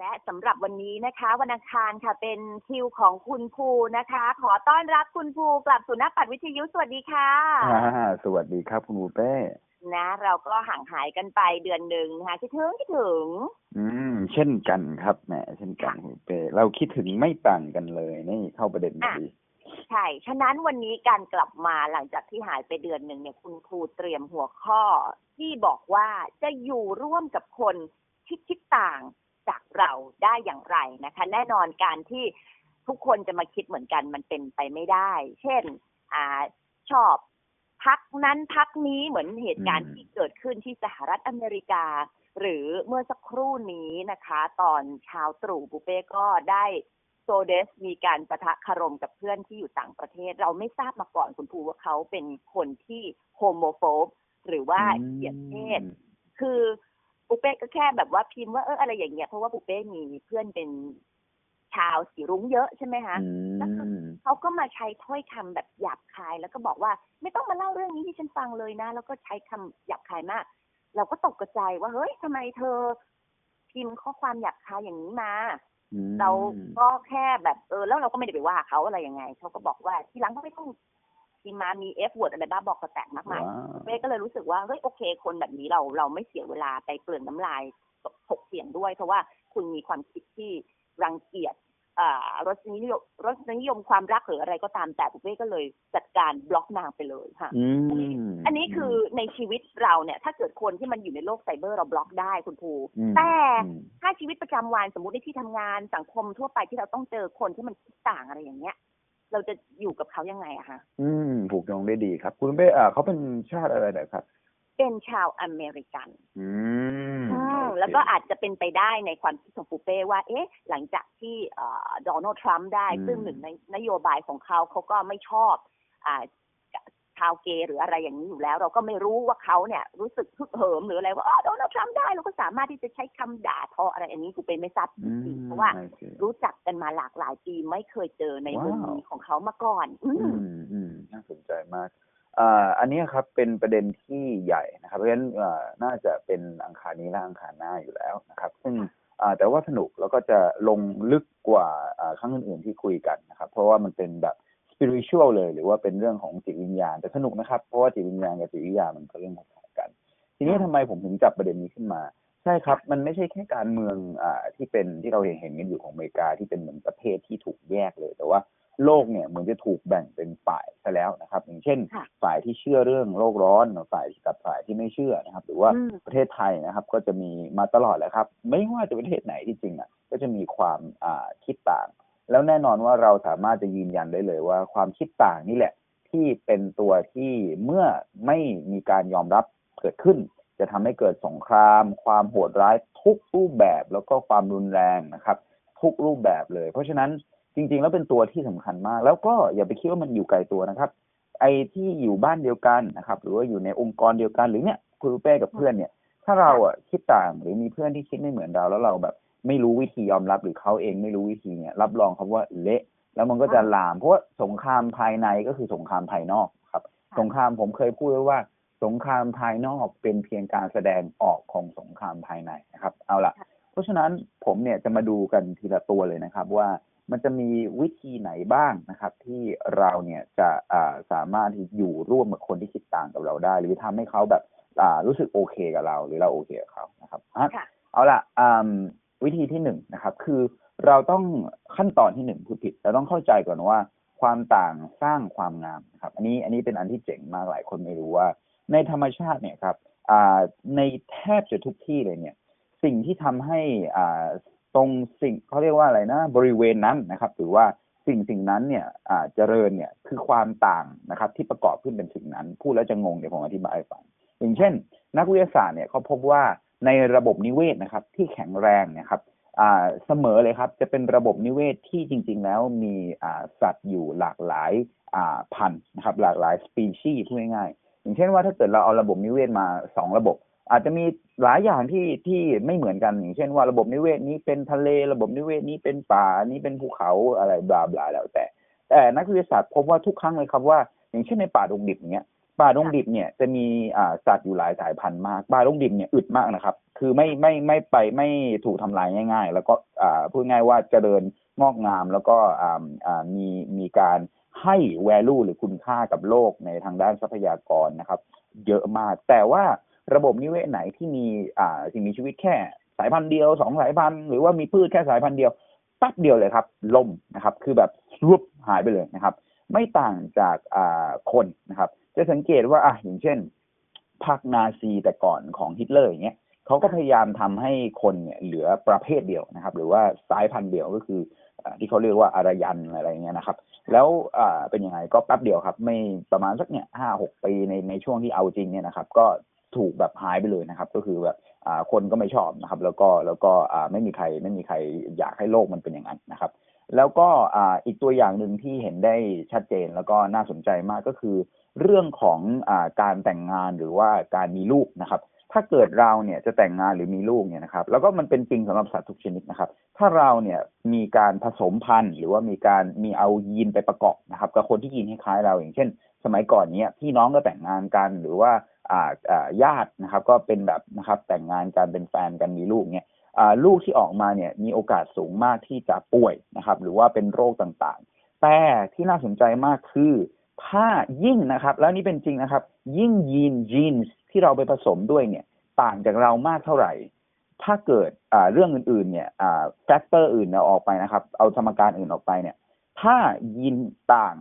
และสำหรับวันนี้นะคะ วันอังคารค่ะเป็นคิวของคุณภูนะคะ ขอต้อนรับคุณภูกลับสู่หน้าปัดวิทยุสวัสดีค่ะอ่าสวัสดีครับคุณบูเป้นะ เราก็ห่างหายกันไปเดือนหนึ่งนะคะคิดถึงคิดถึง อืม เช่นกันครับแหมเช่นกันคุณบูเป้เราคิดถึงไม่ต่างกันเลย นี่เข้าประเด็นพอดีใช่ ฉะนั้นวันนี้การกลับมาหลังจากที่หายไปเดือนหนึ่งเนี่ยคุณครูเตรียมหัวข้อ ที่บอกว่าจะอยู่ร่วมกับคนที่คิดต่าง จากเราได้อย่างไรนะคะ แน่นอนการที่ทุกคนจะมาคิดเหมือนกันมันเป็นไปไม่ได้ เช่นอ่าชอบพักนั้นพักนี้เหมือนเหตุการณ์อืมที่เกิดขึ้นที่สหรัฐอเมริกา หรือเมื่อสักครู่นี้นะคะ ตอนเช้าตรู่บุเป้ก็ได้โซเดสมีการประทะคารมกับเพื่อนที่อยู่ต่างประเทศ เราไม่ทราบมาก่อนคุณภูว่าเขาเป็นคนที่โฮโมโฟบหรือว่าเหยียดเพศคือ ปุเป้ก็แค่แบบว่าพิมพ์ว่าเอออะไรอย่างเงี้ยเพราะว่าปุเป้มีเพื่อนเป็นชาวสีรุ้งเยอะใช่ไหมคะอืมเขาก็มาใช้ถ้อยคำแบบหยาบคาย แล้วก็บอกว่าไม่ต้องมาเล่าเรื่องนี้ที่ฉันฟังเลยนะ แล้วก็ใช้คำหยาบคายมาก เราก็ตกกระใจว่าเฮ้ยทำไมเธอ พิมพ์ข้อความหยาบคายอย่างนี้มาอืมเราก็แค่แบบเออแล้วเราก็ไม่ได้ไปว่าเขาอะไรยังไงเขาก็บอกว่าทีหลังก็ไม่ต้อง พิมพ์มามี F word อะไรบ้าบอกกระแตกมากมายว้าวเป้ก็เลยรู้สึกว่าเฮ้ยโอเค คนแบบนี้เราเราไม่เสียเวลาไปเปลืองน้ำลายถกเสียงด้วย เพราะว่าคุณมีความคิดที่รังเกียจอ่ารสนิยมรสนิยมความรักหรืออะไรก็ตามแต่ปุ๊เป้ก็เลยจัดการบล็อกนางไปเลยค่ะอืมอันนี้คือในชีวิตเราเนี่ย ถ้าเกิดคนที่มันอยู่ในโลกไซเบอร์เราบล็อกได้คุณภูอืมแต่อืมถ้าชีวิตประจำวันสมมติในที่ทำงานสังคมทั่วไปที่เราต้องเจอคนที่มันคิดต่างอะไรอย่างเงี้ย เราจะอยู่กับเขายังไงอะคะอืมผูกโยงได้ดีครับ คุณบูเป้อ่าเขาเป็นชาติอะไรนะครับ เป็นชาวอเมริกัน อืมอืมโอเคแล้วก็อาจจะเป็นไปได้ในความคิดของปูเป้ว่า เอ๊ะ หลังจากที่โดนัลด์ทรัมป์ได้ ซึ่งหนึ่งในนโยบายของเขาเขาก็ไม่ชอบอ่า ชาวเกย์หรืออะไรอย่างนี้อยู่แล้ว เราก็ไม่รู้ว่าเขาเนี่ยรู้สึกฮึกเหิมหรืออะไรว่าอ๋อโดนัลด์ทรัมป์ได้เราก็สามารถที่จะใช้คำด่าทออะไรอันนี้ปูเป้ไม่ทราบจอืริงมๆเพราะว่าโอเครู้จักกันมาหลากหลายปีไม่เคยเจอในมุมว้าวนี้ของเขามาก่อน อือืมมอืมน่าสนใจมากอ่าอันนี้ครับเป็นประเด็นที่ใหญ่นะครับ เพราะฉะนั้นอ่าน่าจะเป็นอังคารนี้และอังคารหน้าอยู่แล้วนะครับ ซึ่งอ่าแต่ว่าสนุกแล้วก็จะลงลึกกว่าอ่าครั้งอื่นๆที่คุยกันนะครับ เพราะว่ามันเป็นแบบ spiritual เลย หรือว่าเป็นเรื่องของจิตวิญญาณแต่สนุกนะครับ เพราะว่าจิตวิญญาณกับจิตวิทยามันก็เรื่องของกัน ทีนี้ทำไมผมถึงจับประเด็นนี้ขึ้นมา ใช่ครับ มันไม่ใช่แค่การเมืองอ่าที่เป็นที่เราเห็นเห็นกันอยู่ของอเมริกาที่เป็นเหมือนประเทศที่ถูกแยกเลย แต่ว่าโลกเนี่ยเหมือนจะถูกแบ่งเป็นฝ่ายซะแล้วนะครับ อย่างเช่นค่ะฝ่ายที่เชื่อเรื่องโลกร้อนฝ่ายกับฝ่ายที่ไม่เชื่อนะครับ หรือว่าอืมประเทศไทยนะครับ ก็จะมีมาตลอดแหละครับ ไม่ว่าจะประเทศไหนที่จริงอะก็จะมีความอ่าคิดต่าง แล้วแน่นอนว่าเราสามารถจะยืนยันได้เลยว่าความคิดต่างนี่แหละ ที่เป็นตัวที่เมื่อไม่มีการยอมรับเกิดขึ้น จะทำให้เกิดสงคราม ความโหดร้ายทุกรูปแบบแล้วก็ความรุนแรงนะครับ ทุกรูปแบบเลย เพราะฉะนั้นจริง ๆ แล้วเป็นตัวที่สำคัญมาก แล้วก็อย่าไปคิดว่ามันอยู่ไกลตัวนะครับ ไอ้ที่อยู่บ้านเดียวกันนะครับ หรือว่าอยู่ในองค์กรเดียวกันหรือเนี่ยคุณเป้กับเพื่อนเนี่ย ถ้าเราอะคิดต่างหรือมีเพื่อนที่คิดไม่เหมือนเราแล้วเราแบบ ไม่รู้วิธียอมรับหรือเขาเองไม่รู้วิธีเนี่ย รับรองครับว่าเละ แล้วมันก็จะลาม เพราะว่าสงครามภายในก็คือสงครามภายนอกครับค่ะสงครามผมเคยพูดไว้ว่า สงครามภายนอกเป็นเพียงการแสดงออกของสงครามภายในนะครับ เอาล่ะเพราะฉะนั้นผมเนี่ยจะมาดูกันทีละตัวเลยนะครับ ว่ามันจะมีวิธีไหนบ้างนะครับ ที่เราเนี่ยจะอ่าสามารถที่อยู่ร่วมกับคนที่คิดต่างกับเราได้ หรือทำให้เขาแบบอ่ารู้สึกโอเคกับเรา หรือเราโอเคกับเขานะครับอะค่ะเอาล่ะอืม วิธีที่หนึ่งนะครับ คือเราต้องขั้นตอนที่หนึ่งพูดผิด เราต้องเข้าใจก่อนว่า ความต่างสร้างความงามครับ อันนี้อันนี้เป็นอันที่เจ๋งมากหลายคนไม่รู้ว่า ในธรรมชาติเนี่ยครับในแทบจะทุกที่เลยเนี่ย สิ่งที่ทำให้ตรงสิ่งเขาเรียกว่าอะไรนะบริเวณนั้นนะครับหรือว่าสิ่งสิ่งนั้นเนี่ยเจริญเนี่ยคือความต่างนะครับ ที่ประกอบขึ้นเป็นสิ่งนั้น พูดแล้วจะงงเดี๋ยวผมอธิบายให้ฟังอย่างเช่น นักวิทยาศาสตร์เนี่ยเขาพบว่า ในระบบนิเวศนะครับ ที่แข็งแรงนะครับเสมอเลยครับ จะเป็นระบบนิเวศที่จริง ๆ แล้วมีสัตว์อยู่หลากหลายพันธุ์นะครับ หลากหลายสปีชีส์พูดง่ายๆอย่างเช่นว่าถ้าเกิดเราเอาระบบนิเวศมาสองระบบ อาจจะมีหลายอย่างที่ที่ไม่เหมือนกันอย่างเช่นว่าระบบนิเวศนี้เป็นทะเลระบบนิเวศนี้เป็นป่านี้เป็นภูเขาอะไรบลาบลาแล้วแต่ แต่นักวิทยาศาสตร์พบว่าทุกครั้งเลยครับว่า อย่างเช่นในป่าดงดิบเงี้ย ป่าดงดิบเนี่ยจะมีอ่าสัตว์อยู่หลายสายพันธุ์มากป่าดงดิบเนี่ยอึดมากนะครับ คือไม่ไม่ไม่ไปไม่ถูกทำลายง่าย ๆ แล้วก็อ่าพูดง่ายว่าเจริญงอกงามแล้วก็อ่าอ่ามีมีการให้ value หรือคุณค่ากับโลกในทางด้านทรัพยากรนะครับ เยอะมาก แต่ว่าระบบนิเวศไหนที่มีอ่าสิ่งมีชีวิตแค่สายพันธุ์เดียวสองสายพันธุ์หรือว่ามีพืชแค่สายพันธุ์เดียวแป๊บเดียวเลยครับล่มนะครับ คือแบบรุบหายไปเลยนะครับ ไม่ต่างจากคนนะครับ จะสังเกตว่าอะอย่างเช่นพรรคนาซีแต่ก่อนของฮิตเลอร์อย่างเงี้ยเขาก็พยายามทำให้คนเนี่ยเหลือประเภทเดียวนะครับ หรือว่าสายพันธุ์เดียวก็คืออที่เขาเรียกว่าอารยันอะไรเงี้ยนะครับ แล้วอ่าเป็นยังไงก็แป๊บเดียวครับ ไม่ประมาณสักเนี่ยห้าหกปีในในช่วงที่เอาจริงเนี่ยนะครับ ก็ถูกแบบหายไปเลยนะครับ ก็คือแบบอ่าคนก็ไม่ชอบนะครับ แล้วก็แล้วก็อ่าไม่มีใครไม่มีใครอยากให้โลกมันเป็นอย่างนั้นนะครับ แล้วก็อีกตัวอย่างหนึ่งที่เห็นได้ชัดเจนแล้วก็น่าสนใจมากก็คือ เรื่องของอการแต่งงานหรือว่าการมีลูกนะครับ ถ้าเกิดเราเนี่ยจะแต่งงานหรือมีลูกเนี่ยนะครับ แล้วก็มันเป็นจริงสำหรับสัตว์ทุกชนิดนะครับ ถ้าเราเนี่ยมีการผสมพันธุ์ หรือว่ามีการมีเอายีนไปประกอบนะครับกับคนที่ยีนคล้ายเราอย่างเช่น สมัยก่อนเนี้ยพี่น้องก็แต่งงานกันหรือว่าญาตินะครับ ก็เป็นแบบนะครับแต่งงานกันเป็นแฟนกันมีลูกเนี่ย ลูกที่ออกมาเนี่ยมีโอกาสสูงมากที่จะป่วยนะครับ หรือว่าเป็นโรคต่างๆ แต่ที่น่าสนใจมากคือถ้ายิ่งนะครับ แล้วนี่เป็นจริงนะครับ ยิ่งยีนยีนที่เราไปผสมด้วยเนี่ย ต่างจากเรามากเท่าไหร่ ถ้าเกิดเรื่องอื่นๆเนี่ยแฟกเตอร์อื่นเนี่ยออกไปนะครับ เอาสมการอื่นออกไปเนี่ย ถ้ายีนต่าง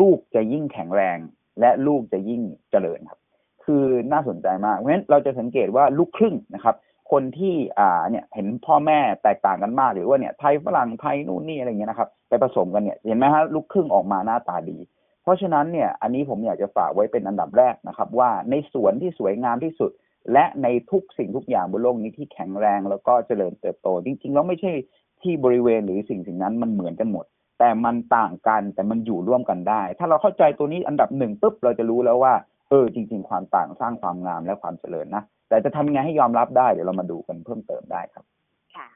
ลูกจะยิ่งแข็งแรง และลูกจะยิ่งเจริญครับ คือน่าสนใจมากเพราะฉะนั้นเราจะสังเกตว่าลูกครึ่งนะครับ คนที่อ่าเนี่ยเห็นพ่อแม่แตกต่างกันมาก หรือว่าเนี่ยไทยฝรั่งไทยนู่นนี่อะไรเงี้ยนะครับไปผสมกันเนี่ยเห็นไหมฮะลูกครึ่งออกมาหน้าตาดี เพราะฉะนั้นเนี่ยอันนี้ผมอยากจะฝากไว้เป็นอันดับแรกนะครับ ว่าในสวนที่สวยงามที่สุด และในทุกสิ่งทุกอย่างบนโลกนี้ที่แข็งแรงแล้วก็เจริญเติบโต จริงๆแล้วไม่ใช่ที่บริเวณหรือสิ่งสิ่งนั้นมันเหมือนกันหมด แต่มันต่างกันแต่มันอยู่ร่วมกันได้ ถ้าเราเข้าใจตัวนี้อันดับหนึ่งปุ๊บเราจะรู้แล้วว่าเออจริง ๆ ความต่างสร้างความงามและความเจริญนะ แต่จะทำยังไงให้ยอมรับได้เดี๋ยวเรามาดูกันเพิ่มเติมได้ครับ ค่ะ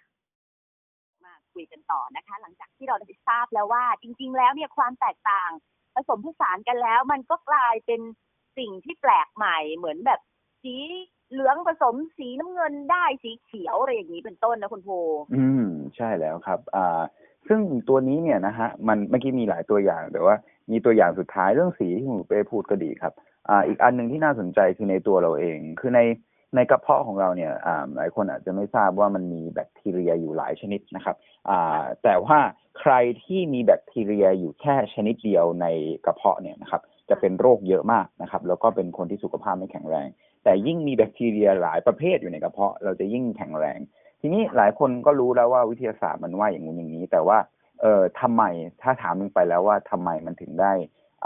มาคุยกันต่อนะคะ หลังจากที่เราได้ทราบแล้วว่า จริง ๆ แล้วเนี่ยความแตกต่าง ผสมผสานกันแล้ว มันก็กลายเป็นสิ่งที่แปลกใหม่เหมือนแบบสีเหลืองผสมสีน้ำเงินได้สีเขียวอะไรอย่างนี้เป็นต้นนะคุณโพอืม ใช่แล้วครับ อ่า ซึ่งตัวนี้เนี่ยนะฮะ มันเมื่อกี้มีหลายตัวอย่างแต่ว่า มีตัวอย่างสุดท้ายเรื่องสีที่คุณเป้พูดก็ดีครับ อ่า อีกอันหนึ่งที่น่าสนใจคือในตัวเราเอง คือใน ในกระเพาะของเราเนี่ยหลายคนอาจจะไม่ทราบว่ามันมีแบคทีเรียอยู่หลายชนิดนะครับแต่ว่าใครที่มีแบคทีเรียอยู่แค่ชนิดเดียวในกระเพาะเนี่ยนะครับจะเป็นโรคเยอะมากนะครับแล้วก็เป็นคนที่สุขภาพไม่แข็งแรง แต่ยิ่งมีแบคทีเรียหลายประเภทอยู่ในกระเพาะเราจะยิ่งแข็งแรง ทีนี้หลายคนก็รู้แล้วว่าวิทยาศาสตร์มันว่าอย่างนู้นอย่างนี้ แต่ว่าเอ่อทำไมถ้าถามลงไปแล้วว่าทำไมมันถึงได้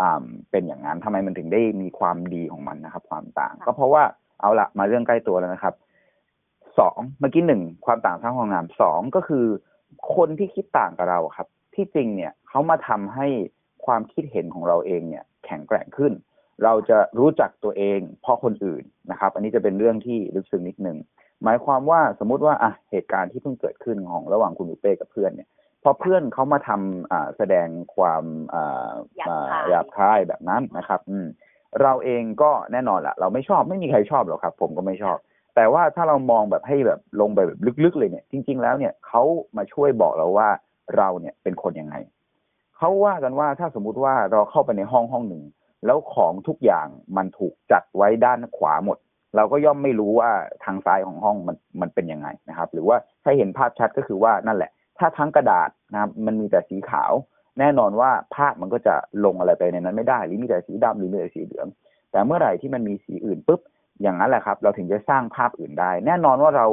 อ่าเป็นอย่างนั้นทำไมมันถึงได้มีความดีของมันนะครับ ความต่าง ก็เพราะว่า เอาละมาเรื่องใกล้ตัวแล้วนะครับสองเมื่อกี้หนึ่งความต่างสร้างความงามสองก็คือ คนที่คิดต่างกับเราครับ ที่จริงเนี่ยเขามาทำให้ความคิดเห็นของเราเองเนี่ย แข็งแกร่งขึ้น เราจะรู้จักตัวเองเพราะคนอื่นนะครับ อันนี้จะเป็นเรื่องที่ลึกซึ้งนิดนึงหมายความว่าสมมุติว่าอะเหตุการณ์ที่เพิ่งเกิดขึ้นของระหว่างคุณบุเป้กับเพื่อนเนี่ยพอเพื่อนเขามาทำอ่าแสดงความอ่าหยาบอ่าคายหยาบคายแบบนั้นนะครับ อืม เราเองก็แน่นอนละเราไม่ชอบไม่มีใครชอบหรอกครับ ผมก็ไม่ชอบ แต่ว่าถ้าเรามองแบบให้แบบลงไปแบบลึกๆเลยเนี่ย จริง ๆ แล้วเนี่ยเขามาช่วยบอกเราว่าเราเนี่ยเป็นคนยังไงเขาว่ากันว่าถ้าสมมุติว่าเราเข้าไปในห้องห้องหนึ่ง แล้วของทุกอย่างมันถูกจัดไว้ด้านขวาหมด เราก็ย่อมไม่รู้ว่าทางซ้ายของห้องมันมันเป็นยังไงนะครับ หรือว่าถ้าเห็นภาพชัดก็คือว่านั่นแหละ ถ้าทั้งกระดาษนะครับมันมีแต่สีขาว แน่นอนว่าภาพมันก็จะลงอะไรไปในนั้นไม่ได้หรือมีแต่สีดำหรือมีแต่สีเหลือง แต่เมื่อไหร่ที่มันมีสีอื่นปุ๊บอย่างนั้นแหละครับ เราถึงจะสร้างภาพอื่นได้ แน่นอนว่าเรา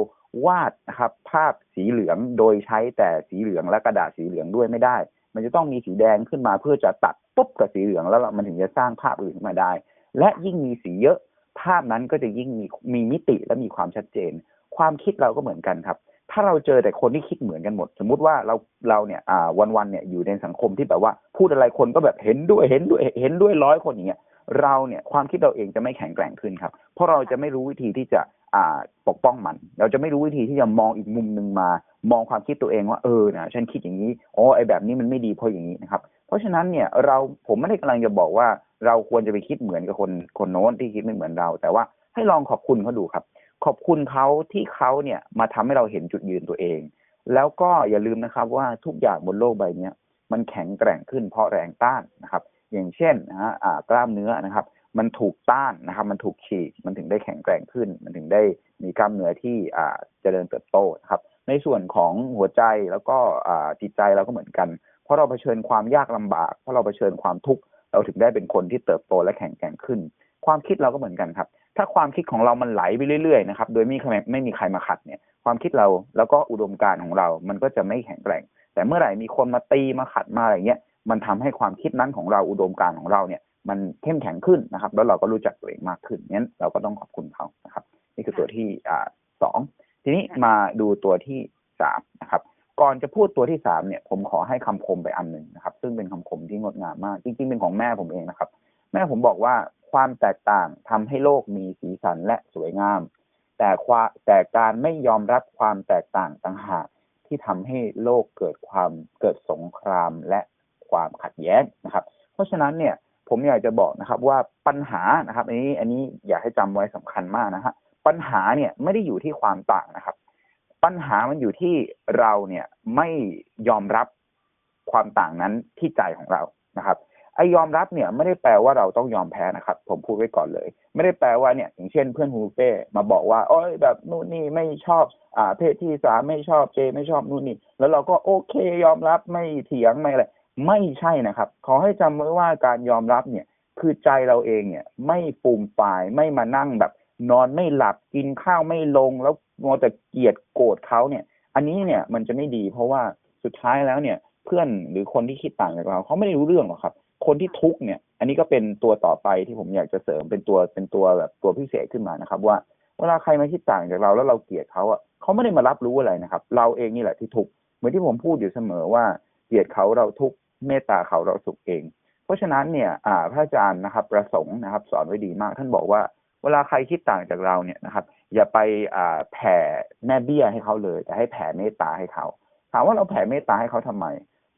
วาดนะครับภาพสีเหลืองโดยใช้แต่สีเหลืองและกระดาษสีเหลืองด้วยไม่ได้ มันจะต้องมีสีแดงขึ้นมาเพื่อจะตัดปุ๊บกับสีเหลืองแล้วมันถึงจะสร้างภาพอื่นขึ้นมาได้ และยิ่งมีสีเยอะ ภาพนั้นก็จะยิ่งมีมีมิติและมีความชัดเจน ความคิดเราก็เหมือนกันครับ ถ้าเราเจอแต่คนที่คิดเหมือนกันหมด สมมุติว่าเราเราเนี่ยอ่าวันเนี่ยอยู่ในสังคมที่แบบว่า พูดอะไรคนก็แบบเห็นด้วยเห็นด้วยเห็นด้วยร้อยคนอย่างเงี้ยเราเนี่ยความคิดเราเองจะไม่แข็งแกร่งขึ้นครับ เพราะเราจะไม่รู้วิธีที่จะอ่าปกป้องมัน เราจะไม่รู้วิธีที่จะมองอีกมุมหนึ่งมา มองความคิดตัวเองว่าเออนะฉันคิดอย่างนี้อ๋อไอแบบนี้มันไม่ดีเพราะอย่างนี้นะครับ เพราะฉะนั้นเนี่ยเราผมไม่ได้กำลังจะบอกว่า เราควรจะไปคิดเหมือนกับคนคนโน้นที่คิดไม่เหมือนเรา แต่ว่าให้ลองขอบคุณเขาดูครับ ขอบคุณเขาที่เขาเนี่ยมาทำให้เราเห็นจุดยืนตัวเอง แล้วก็อย่าลืมนะครับว่าทุกอย่างบนโลกใบนี้มันแข็งแกร่งขึ้นเพราะแรงต้านนะครับ อย่างเช่นนะฮะกล้ามเนื้อนะครับ มันถูกต้านนะครับ มันถูกฉีกมันถึงได้แข็งแกร่งขึ้น มันถึงได้มีกล้ามเนื้อที่อ่าเจริญเติบโตนะครับ ในส่วนของหัวใจแล้วก็อ่าจิตใจเราก็เหมือนกัน เพราะเราเผชิญความยากลำบาก เพราะเราเผชิญความทุกข์เราถึงได้เป็นคนที่เติบโตและแข็งแกร่งขึ้น ความคิดเราก็เหมือนกันครับ ถ้าความคิดของเรามันไหลไปเรื่อยๆนะครับ โดยไม่ไม่มีใครมาขัดเนี่ย ความคิดเราแล้วก็อุดมการณ์ของเรา มันก็จะไม่แข็งแกร่ง แต่เมื่อไหร่มีคนมาตีมาขัดมาอะไรเงี้ย มันทำให้ความคิดนั้นของเราอุดมการณ์ของเราเนี่ย มันเข้มแข็งขึ้นนะครับ แล้วเราก็รู้จักตัวเองมากขึ้นงั้นเราก็ต้องขอบคุณเขานะครับ นี่คือตัวที่อ่าสองทีนี้มาดูตัวที่สามนะครับก่อนจะพูดตัวที่สามเนี่ยผมขอให้คำคมไปอันหนึ่งนะครับ ซึ่งเป็นคำคมที่งดงามมาก จริงๆ เป็นของแม่ผมเองนะครับ แม่ผมบอกว่าความแตกต่างทำให้โลกมีสีสันและสวยงาม แต่ความแต่การไม่ยอมรับความแตกต่างต่างหากที่ทำให้โลกเกิดความเกิดสงครามและความขัดแย้งนะครับ เพราะฉะนั้นเนี่ยผมอยากจะบอกนะครับว่าปัญหานะครับอันนี้อันนี้อยากให้จำไว้สำคัญมากนะฮะปัญหาเนี่ยไม่ได้อยู่ที่ความต่างนะครับ ปัญหามันอยู่ที่เราเนี่ยไม่ยอมรับความต่างนั้นที่ใจของเรานะครับ ไอยอมรับเนี่ยไม่ได้แปลว่าเราต้องยอมแพ้นะครับ ผมพูดไว้ก่อนเลย ไม่ได้แปลว่าเนี่ยอย่างเช่นเพื่อนฮูเป้มาบอกว่าโอ้ยแบบนู่นนี่ไม่ชอบอ่าเพศที่สามไม่ชอบเจไม่ชอบนู่นนี่แล้วเราก็โอเคยอมรับไม่เถียงไม่อะไรไม่ใช่นะครับ ขอให้จำไว้ว่าการยอมรับเนี่ยคือใจเราเองเนี่ยไม่ฟูมฟายไม่มานั่งแบบ นอนไม่หลับกินข้าวไม่ลง แล้วมัวแต่เกลียดโกรธเขาเนี่ย อันนี้เนี่ยมันจะไม่ดี เพราะว่าสุดท้ายแล้วเนี่ย เพื่อนหรือคนที่คิดต่างจากเราเขาไม่ได้รู้เรื่องหรอกครับ คนที่ทุกเนี่ย อันนี้ก็เป็นตัวต่อไปที่ผมอยากจะเสริมเป็นตัวเป็นตัวแบบตัวพิเศษขึ้นมานะครับ ว่าเวลาใครมาคิดต่างจากเราแล้วเราเกลียดเขาอะเขาไม่ได้มารับรู้อะไรนะครับ เราเองนี่แหละที่ทุกเหมือนที่ผมพูดอยู่เสมอว่าเกลียดเขาเราทุกเมตตาเขาเราสุขเอง เพราะฉะนั้นเนี่ยอ่าพระอาจารย์นะครับประสงค์นะครับ สอนไว้ดีมาก ท่านบอกว่า เวลาใครคิดต่างจากเราเนี่ยนะครับ อย่าไปอ่าแผ่แม่เบี้ยให้เขาเลย แต่ให้แผ่เมตตาให้เขา ถามว่าเราแผ่เมตตาให้เขาทำไม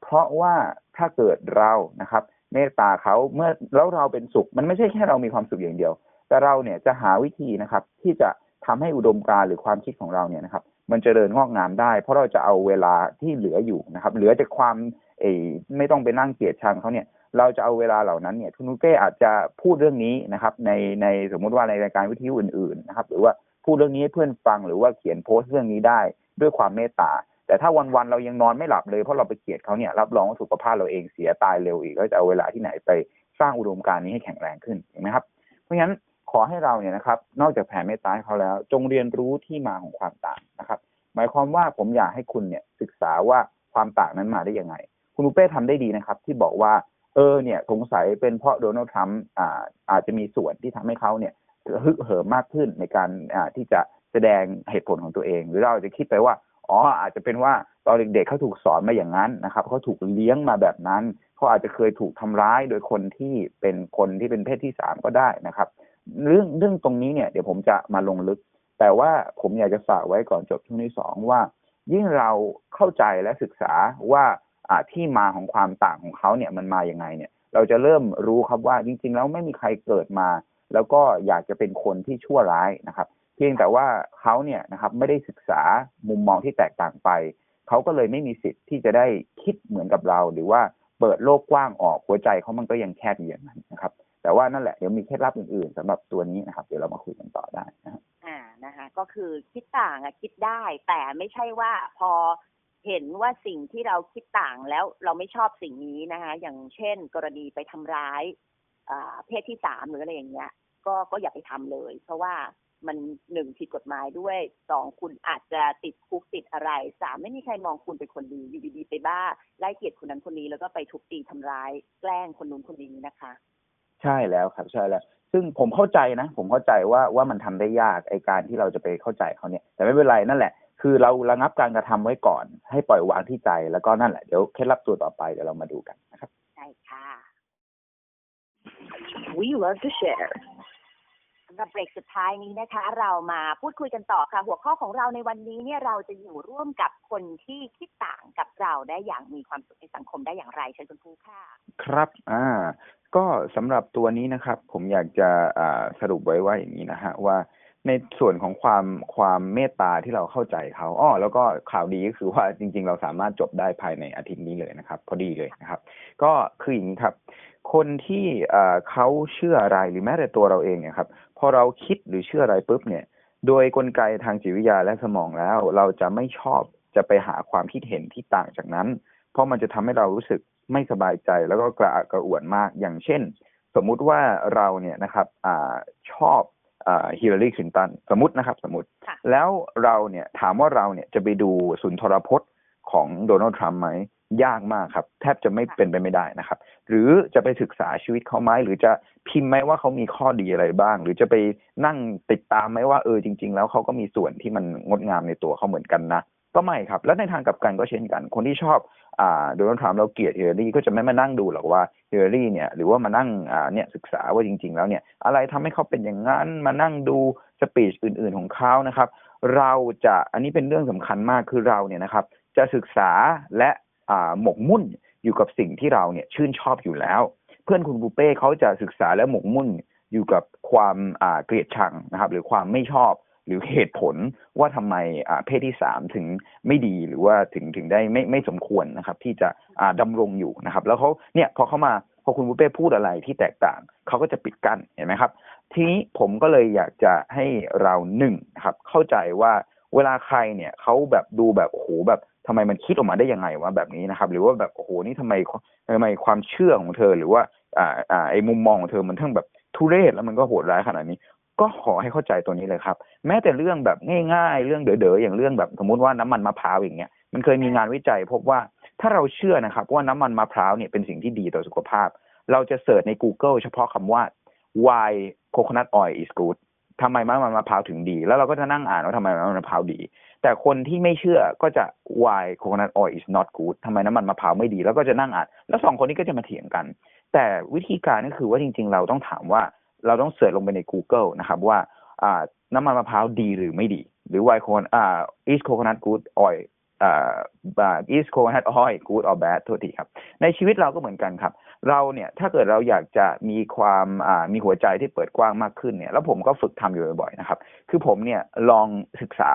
เพราะว่าถ้าเกิดเรานะครับ เมตตาเขาเมื่อแล้วเราเป็นสุข มันไม่ใช่แค่เรามีความสุขอย่างเดียว แต่เราเนี่ยจะหาวิธีนะครับ ที่จะทำให้อุดมการหรือความคิดของเราเนี่ยนะครับ มันจเจริญงอกงามได้ เพราะเราจะเอาเวลาที่เหลืออยู่นะครับ เหลือจากความเอไม่ต้องไปนั่งเกลียดชังเขาเนี่ย เราจะเอาเวลาเหล่านั้นเนี่ยทุนุเป้อาจจะพูดเรื่องนี้นะครับ ในในสมมุติว่าในรายการวิทยุอื่นๆนะครับ หรือว่าพูดเรื่องนี้ให้เพื่อนฟังหรือว่าเขียนโพสต์เรื่องนี้ได้ด้วยความเมตตา แต่ถ้าวันๆเรายังนอนไม่หลับเลยเพราะเราไปเกลียดเขาเนี่ยรับรองว่าสุขภาพเราเองเสียตายเร็วอีกก็จะเอาเวลาที่ไหนไปสร้างอุดมการณ์นี้ให้แข็งแรงขึ้นเห็นไหมครับ เพราะฉะนั้นขอให้เราเนี่ยนะครับ นอกจากแผ่เมตตาให้เขาแล้ว จงเรียนรู้ที่มาของความต่างนะครับ หมายความว่าผมอยากให้คุณเนี่ยศึกษาว่าความต่างนั้นมาได้ยังไง คุณอุเป้ทำได้ดีนะครับ ที่บอกว่าเออเนี่ยสงสัยเป็นเพราะโดนัลด์ทรัมป์อ่าอาจจะมีส่วนที่ทำให้เขาเนี่ยฮึกเหิมมากขึ้นในการอ่าที่จะแสดงเหตุผลของตัวเอง หรือเราจะคิดไปว่า อ๋ออาจจะเป็นว่าตอนเด็กๆเขาถูกสอนมาอย่างนั้นนะครับเขาถูกเลี้ยงมาแบบนั้นเขาอาจจะเคยถูกทำร้ายโดยคนที่เป็นคนที่เป็นเพศที่สามก็ได้นะครับ เรื่องเรื่องตรงนี้เนี่ยเดี๋ยวผมจะมาลงลึก แต่ว่าผมอยากจะฝากไว้ก่อนจบช่วงที่สองว่า ยิ่งเราเข้าใจและศึกษาว่าอ่าที่มาของความต่างของเขาเนี่ยมันมาอย่างไงเนี่ย เราจะเริ่มรู้ครับว่าจริง ๆ แล้วไม่มีใครเกิดมา แล้วก็อยากจะเป็นคนที่ชั่วร้ายนะครับ เพียงแต่ว่าเขาเนี่ยนะครับไม่ได้ศึกษามุมมองที่แตกต่างไป เขาก็เลยไม่มีสิทธิ์ที่จะได้คิดเหมือนกับเรา หรือว่าเปิดโลกกว้างออกหัวใจเขามันก็ยังแคบอยู่อย่างนั้นนะครับ แต่ว่านั่นแหละเดี๋ยวมีเคล็ดลับอื่นๆสำหรับตัวนี้นะครับ เดี๋ยวเรามาคุยกันต่อได้นะครับอ่านะคะ ก็คือคิดต่างอะคิดได้ แต่ไม่ใช่ว่าพอเห็นว่าสิ่งที่เราคิดต่างแล้วเราไม่ชอบสิ่งนี้นะคะ อย่างเช่น กรณีไปทำร้ายเพศที่สามหรืออะไรอย่างเงี้ย ก็ก็อย่าไปทำเลย เพราะว่า มันหนึ่งผิดกฎหมายด้วยสองคุณอาจจะติดคุกติดอะไรสามไม่มีใครมองคุณเป็นคนดีอยู่ดีๆไปบ้าไล่เกลียดคนนั้นคนนี้แล้วก็ไปทุบตีทำร้าย แกล้งคนนู้นคนนี้นะคะ ใช่แล้วครับใช่แล้ว ซึ่งผมเข้าใจนะ ผมเข้าใจว่าว่ามันทำได้ยากไอการที่เราจะไปเข้าใจเขาเนี่ย แต่ไม่เป็นไรนั่นแหละ คือเราระงับการกระทำไว้ก่อน ให้ปล่อยวางที่ใจแล้วก็นั่นแหละเดี๋ยวเคล็ดลับตัวต่อไปเดี๋ยวเรามาดูกันนะครับใช่ค่ะ We love to share. ำหรับเบรกสุดท้ายนี้นะคะ เรามาพูดคุยกันต่อค่ะ หัวข้อของเราในวันนี้เนี่ยเราจะอยู่ร่วมกับคนที่คิดต่างกับเราได้อย่างมีความสุขในสังคมได้อย่างไรเชิญคุณครูค่ะ ครับอ่าก็สำหรับตัวนี้นะครับ ผมอยากจะอ่าสรุปไว้ว่าอย่างนี้นะฮะว่าในส่วนของความความเมตตาที่เราเข้าใจเขาอ้อแล้วก็ข่าวดีก็คือว่าจริง ๆ เราสามารถจบได้ภายในอาทิตย์นี้เลยนะครับ พอดีเลยนะครับ ก็คืออย่างนี้ครับ คนที่เขาเชื่ออะไรหรือแม้แต่ตัวเราเองเนี่ยครับ พอเราคิดหรือเชื่ออะไรปุ๊บเนี่ย โดยกลไกทางจิตวิทยาและสมองแล้ว เราจะไม่ชอบจะไปหาความคิดเห็นที่ต่างจากนั้น เพราะมันจะทำให้เรารู้สึกไม่สบายใจแล้วก็กระอักกระอ่วนมากอย่างเช่น สมมุติว่าเราเนี่ยนะครับอาชอบฮิลลารีคลินตันสมมตินะครับสมมติค่ะแล้วเราเนี่ยถามว่าเราเนี่ยจะไปดูสุนทรพจน์ของโดนัลด์ทรัมป์ไหม ยากมากครับ แทบจะไม่เป็นไปไม่ได้นะครับ หรือจะไปศึกษาชีวิตเขาไหมหรือจะพิมพ์ไหมว่าเขามีข้อดีอะไรบ้าง หรือจะไปนั่งติดตามไหมว่าเออจริง ๆ แล้วเขาก็มีส่วนที่มันงดงามในตัวเขาเหมือนกันนะก็ไม่ครับ แล้วในทางกลับกันก็เช่นกัน คนที่ชอบอ่าโดนัลด์ทรัมป์แล้วเกลียดฮิลลารีก็จะไม่มานั่งดูหรอกว่าฮิลลารีเนี่ยหรือว่ามานั่งอ่าเนี่ยศึกษาว่าจริง ๆ แล้วเนี่ยอะไรทำให้เขาเป็นอย่างนั้นมานั่งดูสปีชอื่น ๆของเขานะครับ เราจะอันนี้เป็นเรื่องสำคัญมากคือเราเนี่ยนะครับ จะศึกษาและอ่า หมกมุ่นอยู่กับสิ่งที่เราเนี่ยชื่นชอบอยู่แล้ว เพื่อนคุณปูเป้เขาจะศึกษาและหมกมุ่นอยู่กับความเกลียดชังนะครับ หรือความไม่ชอบหรือเหตุผลว่าทำไมเพศที่สามถึงไม่ดีหรือว่าถึงถึงได้ไม่ไม่สมควรนะครับ ที่จะอ่าดำรงอยู่นะครับ แล้วเขาเนี่ยพอเขามาพอคุณปูเป้พูดอะไรที่แตกต่างเขาก็จะปิดกั้นเห็นไหมครับ ทีนี้ผมก็เลยอยากจะให้เราหนึ่งครับ เข้าใจว่าเวลาใครเนี่ยเขาแบบดูแบบโหแบบ ทำไมมันคิดออกมาได้ยังไงวะแบบนี้นะครับ หรือว่าแบบโอ้โหนี่ทำไมทำไมความเชื่อของเธอ หรือว่า อ่าอ่าไอ้มุมมองของเธอมันทั้งแบบทุเรศแล้วมันก็โหดร้ายขนาดนี้ ก็ขอให้เข้าใจตัวนี้เลยครับ แม้แต่เรื่องแบบง่ายๆ เรื่องเด๋อๆอย่างเรื่องแบบสมมติว่าน้ำมันมะพร้าวอย่างเงี้ยมันเคยมีงานวิจัยพบว่าถ้าเราเชื่อนะครับ ว่าน้ำมันมะพร้าวเนี่ยเป็นสิ่งที่ดีต่อสุขภาพ เราจะเสิร์ชใน Google เฉพาะคำว่า why coconut oil is good ทำไมน้ำมันมะพร้าวถึงดี แล้วเราก็จะนั่งอ่านว่าทำไมน้ำมันมะพร้าวดี แต่คนที่ไม่เชื่อก็จะ why coconut oil is not good ทำไมน้ำมันมะพร้าวไม่ดี แล้วก็จะนั่งอ่านแล้วสองคนนี้ก็จะมาเถียงกัน แต่วิธีการก็คือว่าจริง ๆ เราต้องถามว่าเราต้องเสิร์ชลงไปใน Google นะครับว่าน้ำมันมะพร้าวดีหรือไม่ดี หรือ why con is coconut good oil อ่า is coconut oil good or bad โทษทีครับ ในชีวิตเราก็เหมือนกันครับ เราเนี่ยถ้าเกิดเราอยากจะมีความอ่ามีหัวใจที่เปิดกว้างมากขึ้นเนี่ย แล้วผมก็ฝึกทำอยู่บ่อยๆนะครับ คือผมเนี่ยลองศึกษา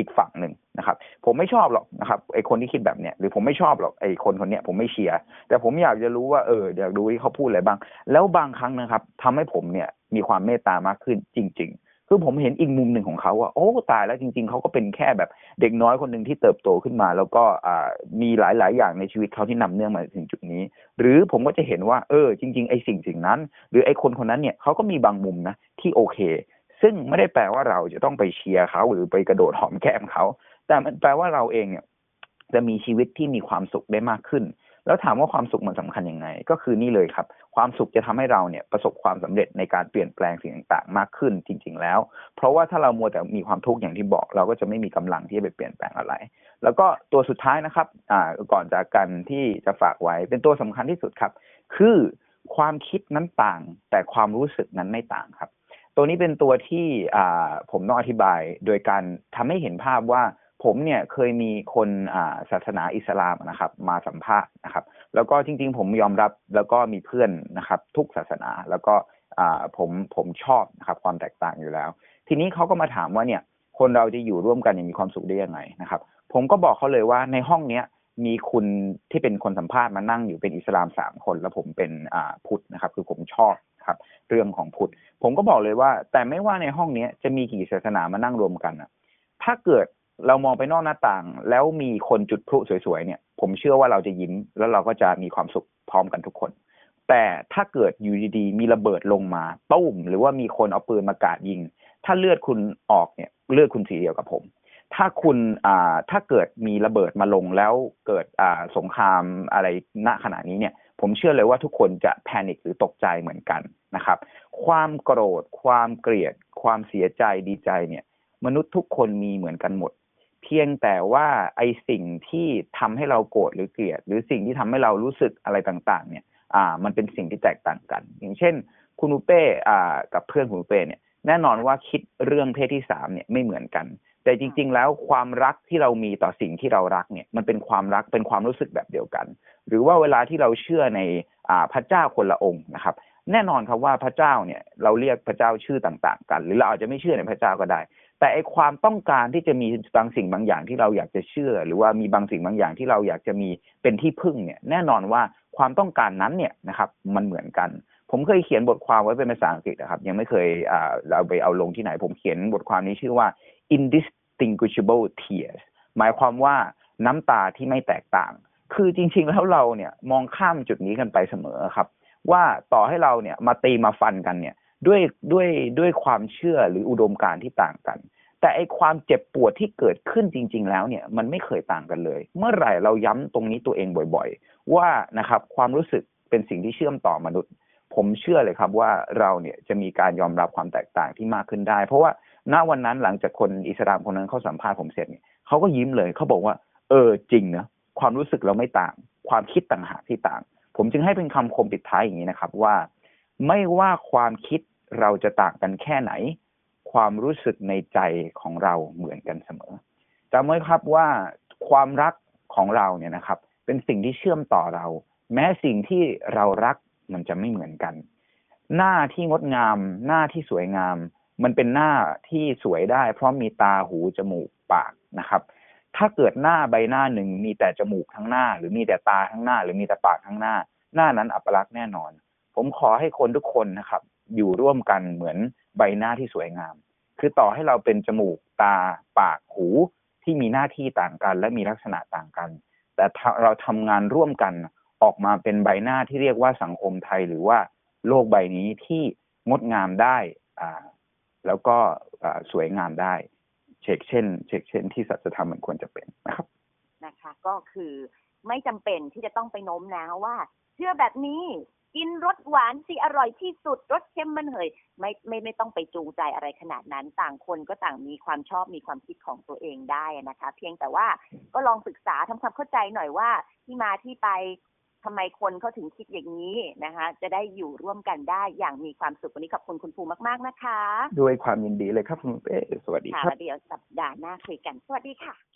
อีกฝั่งหนึ่งนะครับ ผมไม่ชอบหรอกนะครับไอคนที่คิดแบบเนี้ยหรือผมไม่ชอบหรอกไอคนคนเนี้ยผมไม่เชียร์แต่ผมอยากจะรู้ว่าเอออยากรู้ที่เขาพูดอะไรบ้าง แล้วบางครั้งนะครับทำให้ผมเนี่ยมีความเมตตามากขึ้นจริง ๆคือผมเห็นอีกมุมหนึ่งของเขาว่าโอ้ตายแล้วจริง ๆเขาก็เป็นแค่แบบเด็กน้อยคนหนึ่งที่เติบโตขึ้นมา แล้วก็มีหลาย ๆ อย่างในชีวิตเขาที่นำเนื่องมาถึงจุดนี้ หรือผมก็จะเห็นว่า เออ จริง ๆ ไอ้สิ่งสิ่งนั้น หรือไอ้คนคนนั้นเนี่ยเขาก็มีบางมุมนะที่โอเค ซึ่งไม่ได้แปลว่าเราจะต้องไปเชียร์เขาหรือไปกระโดดหอมแก้มเขาแต่มันแปลว่าเราเองเนี่ย จะมีชีวิตที่มีความสุขได้มากขึ้น แล้วถามว่าความสุขมันสำคัญยังไง ก็คือนี่เลยครับ ความสุขจะทำให้เราเนี่ยประสบความสำเร็จในการเปลี่ยนแปลงสิ่งต่างๆ มากขึ้นจริง ๆ แล้ว เพราะว่าถ้าเรามัวแต่มีความทุกข์อย่างที่บอก เราก็จะไม่มีกำลังที่จะไปเปลี่ยนแปลงอะไร แล้วก็ตัวสุดท้ายนะครับ อ่าก่อนจากกันที่จะฝากไว้เป็นตัวสำคัญที่สุดครับ คือความคิดนั้นต่าง แต่ความรู้สึกนั้นไม่ต่างครับ ตัวนี้เป็นตัวที่อ่าผมต้องอธิบายโดยการทำให้เห็นภาพว่าผมเนี่ยเคยมีคนอ่าศาสนาอิสลามนะครับ มาสัมภาษณ์นะครับ แล้วก็จริง ๆ ผมยอมรับแล้วก็มีเพื่อนนะครับ ทุกศาสนาแล้วก็อ่าผมผมชอบนะครับ ความแตกต่างอยู่แล้ว ทีนี้เขาก็มาถามว่าเนี่ยคนเราจะอยู่ร่วมกันอย่างมีความสุขได้ยังไงนะครับ ผมก็บอกเขาเลยว่าในห้องเนี้ยมีคุณที่เป็นคนสัมภาษณ์มานั่งอยู่เป็นอิสลามสามคน แล้วผมเป็นอ่าพุทธนะครับ คือผมชอบ ครับ เรื่องของพุทธผมก็บอกเลยว่า แต่ไม่ว่าในห้องเนี้ยจะมีกี่ศาสนามานั่งรวมกันอะถ้าเกิดเรามองไปนอกหน้าต่าง แล้วมีคนจุดพลุสวยๆเนี่ย ผมเชื่อว่าเราจะยิ้มแล้วเราก็จะมีความสุขพร้อมกันทุกคน แต่ถ้าเกิดอยู่ดีๆมีระเบิดลงมาตุ้ม หรือว่ามีคนเอาปืนมากราดยิง ถ้าเลือดคุณออกเนี่ยเลือดคุณสีเดียวกับผม ถ้าคุณอ่าถ้าเกิดมีระเบิดมาลงแล้วเกิดอ่าสงครามอะไรณขณะนี้เนี่ย ผมเชื่อเลยว่าทุกคนจะแพนิคหรือตกใจเหมือนกันนะครับ ความโกรธ ความเกลียด ความเสียใจดีใจเนี่ย มนุษย์ทุกคนมีเหมือนกันหมด เพียงแต่ว่าไอสิ่งที่ทำให้เราโกรธหรือเกลียด หรือสิ่งที่ทำให้เรารู้สึกอะไรต่าง ๆ เนี่ย อ่า มันเป็นสิ่งที่แตกต่างกัน อย่างเช่น คุณอุเป้อ่า กับเพื่อนคุณอุเป้เนี่ย แน่นอนว่าคิดเรื่องเพศที่สามเนี่ยไม่เหมือนกัน แต่จริง ๆ แล้วความรักที่เรามีต่อสิ่งที่เรารักเนี่ยมันเป็นความรักเป็นความรู้สึกแบบเดียวกัน หรือว่าเวลาที่เราเชื่อในอ่าพระเจ้าคนละองค์นะครับ แน่นอนครับว่าพระเจ้าเนี่ยเราเรียกพระเจ้าชื่อต่างๆ กัน หรือเราอาจจะไม่เชื่อในพระเจ้าก็ได้ แต่ไอความต้องการที่จะมีบางสิ่งบางอย่างที่เราอยากจะเชื่อ หรือว่ามีบางสิ่งบางอย่างที่เราอยากจะมีเป็นที่พึ่งเนี่ยแน่นอนว่าความต้องการนั้นเนี่ยนะครับมันเหมือนกัน ผมเคยเขียนบทความไว้เป็นภาษาอังกฤษนะครับ ยังไม่เคยเราไปเอาลงที่ไหน ผมเขียนบทความนี้ชื่อว่า indistinguishable tears หมายความว่าน้ำตาที่ไม่แตกต่าง คือจริง ๆ แล้วเราเนี่ยมองข้ามจุดนี้กันไปเสมอครับ ว่าต่อให้เราเนี่ยมาตีมาฟันกันเนี่ยด้วยด้วยด้วยความเชื่อหรืออุดมการณ์ที่ต่างกัน แต่ไอความเจ็บปวดที่เกิดขึ้นจริง ๆ แล้วเนี่ยมันไม่เคยต่างกันเลย เมื่อไหร่เราย้ำตรงนี้ตัวเองบ่อย ๆ ว่านะครับความรู้สึกเป็นสิ่งที่เชื่อมต่อมนุษย์ ผมเชื่อเลยครับว่าเราเนี่ยจะมีการยอมรับความแตกต่างที่มากขึ้นได้ เพราะว่าณวันนั้นหลังจากคนอิสลามคนนั้นเขาสัมภาษณ์ผมเสร็จเนี่ยเขาก็ยิ้มเลยเขาบอกว่า เออจริงนะความรู้สึกเราไม่ต่าง ความคิดต่างหากที่ต่าง ผมจึงให้เป็นคำคมปิดท้ายอย่างนี้นะครับว่า ไม่ว่าความคิดเราจะต่างกันแค่ไหน ความรู้สึกในใจของเราเหมือนกันเสมอจำไว้ครับว่าความรักของเราเนี่ยนะครับ เป็นสิ่งที่เชื่อมต่อเรา แม้สิ่งที่เรารัก มันจะไม่เหมือนกัน หน้าที่งดงาม หน้าที่สวยงาม มันเป็นหน้าที่สวยได้ เพราะมีตาหูจมูกปากนะครับ ถ้าเกิดหน้าใบหน้าหนึ่งมีแต่จมูกทั้งหน้า หรือมีแต่ตาทั้งหน้า หรือมีแต่ปากทั้งหน้า หน้านั้นอัปลักษณ์แน่นอน ผมขอให้คนทุกคนนะครับ อยู่ร่วมกันเหมือนใบหน้าที่สวยงาม คือต่อให้เราเป็นจมูกตาปากหูที่มีหน้าที่ต่างกัน และมีลักษณะต่างกัน แต่เราทำงานร่วมกัน ออกมาเป็นใบหน้าที่เรียกว่าสังคมไทยหรือว่าโลกใบนี้ที่งดงามได้อ่าแล้วก็สวยงามได้ เช็คเช่น เช็คเช่น ที่สัจธรรมมันควรจะเป็นนะครับนะคะ ก็คือไม่จำเป็นที่จะต้องไปโน้มน้าวว่า เชื่อแบบนี้กินรสหวานสิอร่อยที่สุดรสเค็มมันเหยไม่ไม่ไม่ต้องไปจูงใจอะไรขนาดนั้น ต่างคนก็ต่างมีความชอบมีความคิดของตัวเองได้นะคะ เพียงแต่ว่าก็ลองศึกษาทำความเข้าใจหน่อยว่าที่มาที่ไป ทำไมคนเขาถึงคิดอย่างนี้นะคะ จะได้อยู่ร่วมกันได้อย่างมีความสุขวันนี้ขอบคุณคุณภูมากๆนะคะ ด้วยความยินดีเลยครับคุณเป้สวัสดีค่ะครับแล้วเดี๋ยวสัปดาห์หน้าคุยกันสวัสดีค่ะ